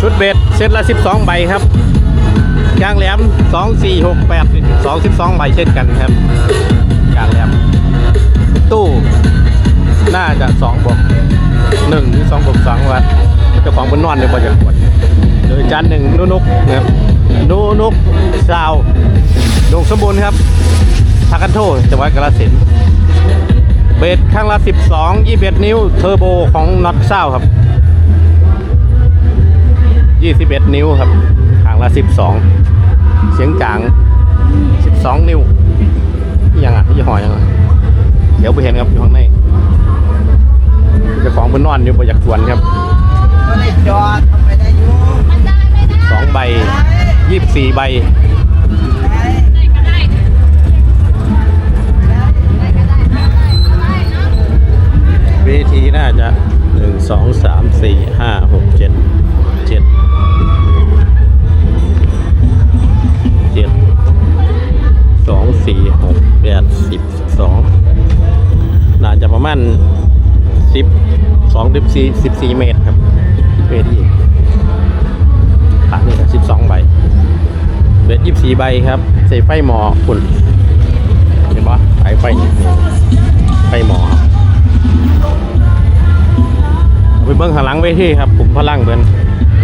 ชุดเบรดเซตละ 12 ใบครับยางแหลม 2 4 6 8 2 12 ใบเช่นกันครับยางแหลม ตู้น่าจะ2บวก1หรือ2บวก2วัดเจ้าของบนนอนในบริษัทโดยจานหนึ่งนุนุกนะครับนุนุกซาวดงสมบูรณ์ครับทากันโทจังหวัดกาฬสินธุ์เบสข้างละ 12 21 นิ้วเทอร์โบของน็อตเศร้าครับ 21 นิ้วครับข้างละ 12 เสียงจาง 12 นิ้วยังอะยี่ห้อยังอะเดี๋ยวไปเห็นครับอยู่ข้างในเจ้าของบนนอนอยู่บนอยากสวนครับจอดทำไปได้อยู่สองใบยี่สิบสี่ใบเวทีน่าจะหนึ่งสองสามสี่ห้าหกเจ็ด มาณสิบสองสิบสี่สิบสี่เมตรครับเวทีขานี่สิบสองใบเบ็ดยี่สิบสี่ใบครับ ใส่ไฟหมอคุณเห็นปะไฟไฟไฟหมอไปเบิ้งข้างหลังเวทีครับผมพลังเพิ่น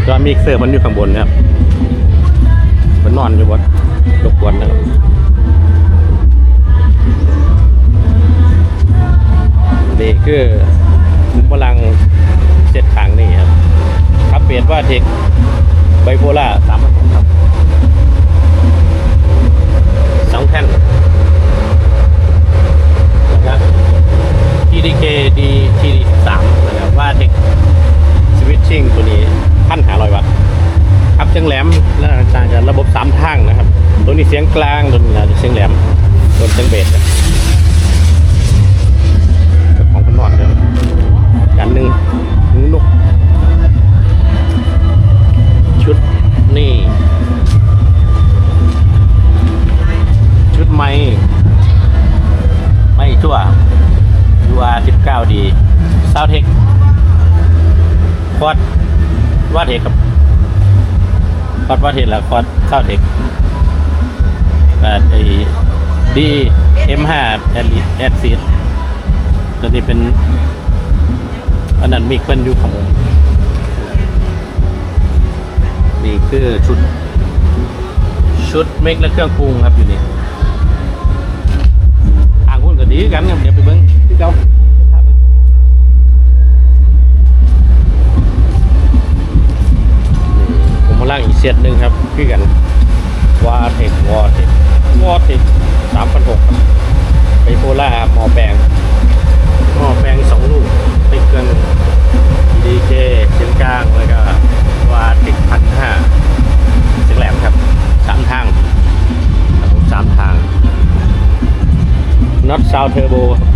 ก็มีเสิร์ฟมันอยู่ข้างบนนะครับมันนอนอยู่บนรบกวนนะครับ นี่คือขุมพลังเจ็ดขางนี่ครับครับเปลี่ยนว่าเทคไบโพล่าสามพันครับสองแผ่นนะครับ TDK D TD 3นะครับว่าเทคสวิตชิ่งตัวนี้พันหาร้อยวัตต์ครับเสียงแหลมและต่างจากระบบสามทางนะครับ ตัวนี้เสียงกลางตัวนี้นะเสียงแหลมตัวเสียงเบส หนึ่งหนึ่งนก ชุดนี่ ชุดไม้ไม่ชั่ว UR 19ดีซาวเทคคอดว่าเทคครับคอดว่าเทคแล้วคอร์ดซาวเทคแบบไอ้ดี M5 แอดแอดตัวนี้เป็น นั้นมิกเป็นอยู่ของมนี่คือชุด ชุดเมกและเครื่องปรุงครับอยู่นี่ทางหุ้นก็ดีกันครับเดี๋ยวไปเบิ้งที่เก่าผมมาล่างอีกเซตหนึ่งครับคือกันวาเทควอเทควอเทคสามพันหกไปโพล่าหมอแปลงหมอแปลงสอง เครื่องดีเจเสียงกลางแล้วก็วาเทคพันห้าเสียงแหลมครับสามทางสามทางน็อตซาวเทอร์โบครับ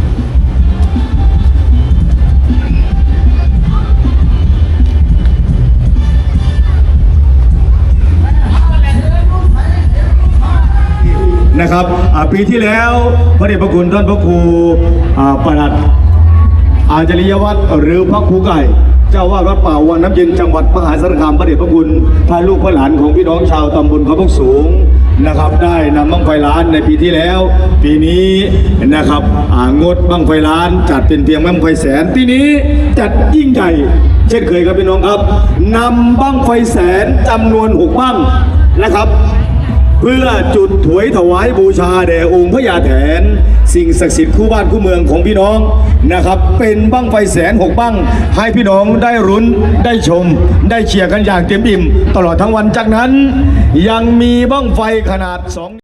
นะครับปีที่แล้วพระเดชพระคุณท่านพระครูประหลัด อาจริยวัตรหรือพระครูไก่เจ้าวาดวัดป่าวังน้ำเย็นจังหวัดมหาสารคามพระเดชพระคุณพาลูกพระหลานของพี่น้องชาวตำบลเขาพกสูงนะครับ ได้นำบั้งไฟล้านในปีที่แล้ว ปีนี้นะครับงดบั้งไฟล้าน จัดเป็นเพียงบั้งไฟแสนปีนี้จัดยิ่งใหญ่ เช่นเคยครับพี่น้องครับนำบั้งไฟแสนจำนวนหกบั้งนะครับ เพื่อจุดถวยถวายบูชาแด่องค์พระยาแถน สิ่งศักดิ์สิทธิ์คู่บ้านคู่เมืองของพี่น้องนะครับ เป็นบั้งไฟแสนหกบั้งให้พี่น้องได้รุ้นได้ชม ได้เชียร์กันอย่างเต็มอิ่ม ตลอดทั้งวันจากนั้น ยังมีบั้งไฟขนาดสอง